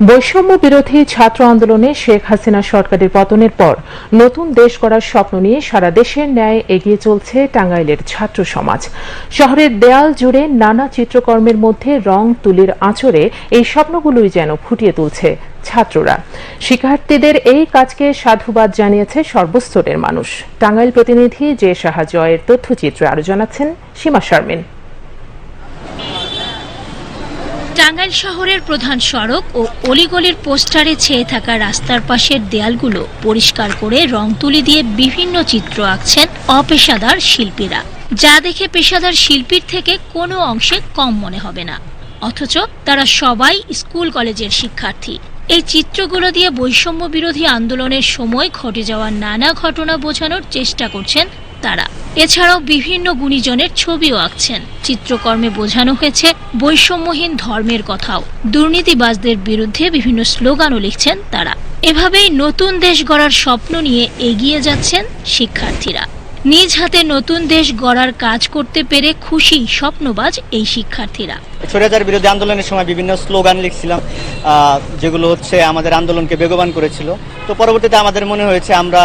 বৈষম্য বিরোধী ছাত্র আন্দোলনে শেখ হাসিনা সরকারের পতনের পর নতুন দেশ গড়ার স্বপ্ন নিয়ে সারা দেশের ন্যায় এগিয়ে চলছে টাঙ্গাইলের ছাত্র সমাজ। শহরের দেয়াল জুড়ে নানা চিত্রকর্মের মধ্যে রং তুলির আঁচড়ে এই স্বপ্নগুলোই যেন ফুটিয়ে তুলছে ছাত্ররা। শিক্ষার্থীদের এই কাজকে সাধুবাদ জানিয়েছে সর্বস্তরের মানুষ। টাঙ্গাইল প্রতিনিধি জে সাহা জয়ের তথ্যচিত্রে আরও জানাচ্ছেন সীমা শারমিন। টাঙ্গাইল শহরের প্রধান সড়ক ও অলিগলির পোস্টারে ছেয়ে থাকা রাস্তার পাশের দেয়ালগুলো পরিষ্কার করে রং তুলি দিয়ে বিভিন্ন চিত্র আঁকছেন অপেশাদার শিল্পীরা। যা দেখে পেশাদার শিল্পীর থেকে কোনো অংশে কম মনে হবে না। অথচ তারা সবাই স্কুল কলেজের শিক্ষার্থী। এই চিত্রগুলো দিয়ে বৈষম্য বিরোধী আন্দোলনের সময় ঘটে যাওয়া নানা ঘটনা বোঝানোর চেষ্টা করছেন তারা। এছাড়াও বিভিন্ন গুণীজনের ছবিও আঁকছেন। চিত্রকর্মে বোঝানো হয়েছে বৈষম্যহীন ধর্মের কথাও। দুর্নীতিবাজদের বিরুদ্ধে বিভিন্ন স্লোগানও লিখছেন তারা। এভাবেই নতুন দেশ গড়ার স্বপ্ন নিয়ে এগিয়ে যাচ্ছেন শিক্ষার্থীরা। নিজ হাতে নতুন দেশ গড়ার কাজ করতে পেরে খুশি স্বপ্নবাজ এই শিক্ষার্থীরা। স্বৈরাচার বিরোধী আন্দোলনের সময় বিভিন্ন স্লোগান লিখছিলাম যেগুলো হচ্ছে আমাদের আন্দোলনকে বেগবান করেছিল। তো পরবর্তীতে আমাদের মনে হয়েছে আমরা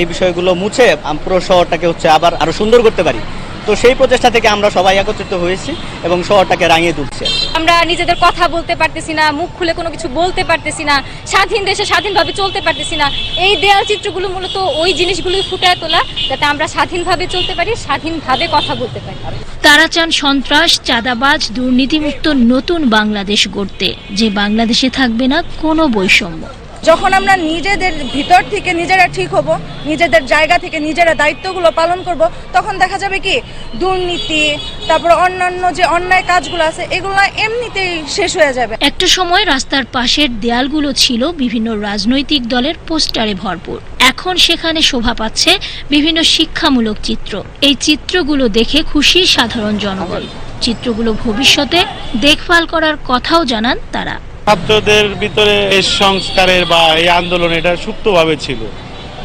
এই বিষয়গুলো মুছে পুরো শহরটাকে হচ্ছে আবার আরও সুন্দর করতে পারি। তো সেই প্রচেষ্টা থেকে আমরা সবাই একত্রিত হয়েছি এবং শহরটাকে রাঙিয়ে তুলছি। আমরা নিজেদের কথা বলতে পারতেছি না মুখ খুলে কোনো কিছু বলতে পারতেছি না স্বাধীন দেশে স্বাধীনভাবে চলতে পারতেছি না। এই দেয়াল চিত্রগুলো মূলত ওই জিনিসগুলোই ফুটায় তোলা যাতে আমরা স্বাধীনভাবে চলতে পারি স্বাধীনভাবে কথা বলতে পারি। তারা চান সন্ত্রাস চাঁদাবাজ দুর্নীতিমুক্ত নতুন বাংলাদেশ গড়তে। যে বাংলাদেশে থাকবে না কোনো বৈষম্য। যখন আমরা নিজেদের ভিতর থেকে নিজেরা ঠিক হব, নিজেদের জায়গা থেকে নিজেরা দায়িত্বগুলো পালন করব, তখন দেখা যাবে কি, দুর্নীতি, তারপর অন্যান্য যে অন্যায় কাজগুলো আছে, এগুলো এমনিতেই শেষ হয়ে যাবে। একটা সময় রাস্তার পাশের দেয়ালগুলো ছিল বিভিন্ন রাজনৈতিক দলের পোস্টারে ভরপুর। এখন সেখানে শোভা পাচ্ছে বিভিন্ন শিক্ষামূলক চিত্র। এই চিত্রগুলো দেখে খুশি সাধারণ জনগণ। চিত্রগুলো ভবিষ্যতে দেখভাল করার কথাও জানান তারা। ছাত্রদের ভিতরে এই সংস্কারের বা এই আন্দোলন এটা সুপ্তভাবে ছিল।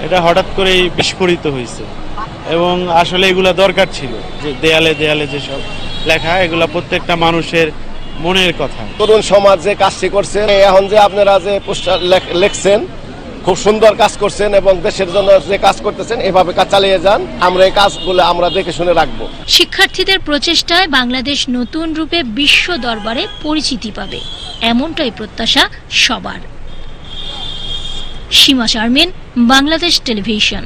এটা হঠাৎ করেই বিস্ফোরিত হয়েছে। এবং আসলে এগুলা দরকার ছিল। যে দেয়ালে দেয়ালে যেসব লেখা, এগুলা প্রত্যেকটা মানুষের মনের কথা। তরুণ সমাজ যে কাজটি করছে, এখন যে আপনারা যে পোস্টার লেখছেন খুব সুন্দর কাজ করছেন এবং দেশের জন্য যে কাজ করতেছেন, এভাবে কাজ চালিয়ে যান। আমরা এই কাজগুলো আমরা দেখে শুনে রাখব। শিক্ষার্থীদের প্রচেষ্টায় বাংলাদেশ নতুন রূপে বিশ্ব দরবারে পরিচিতি পাবে। এমনটাই প্রত্যাশা সবার। সীমা শারমিন, বাংলাদেশ টেলিভিশন।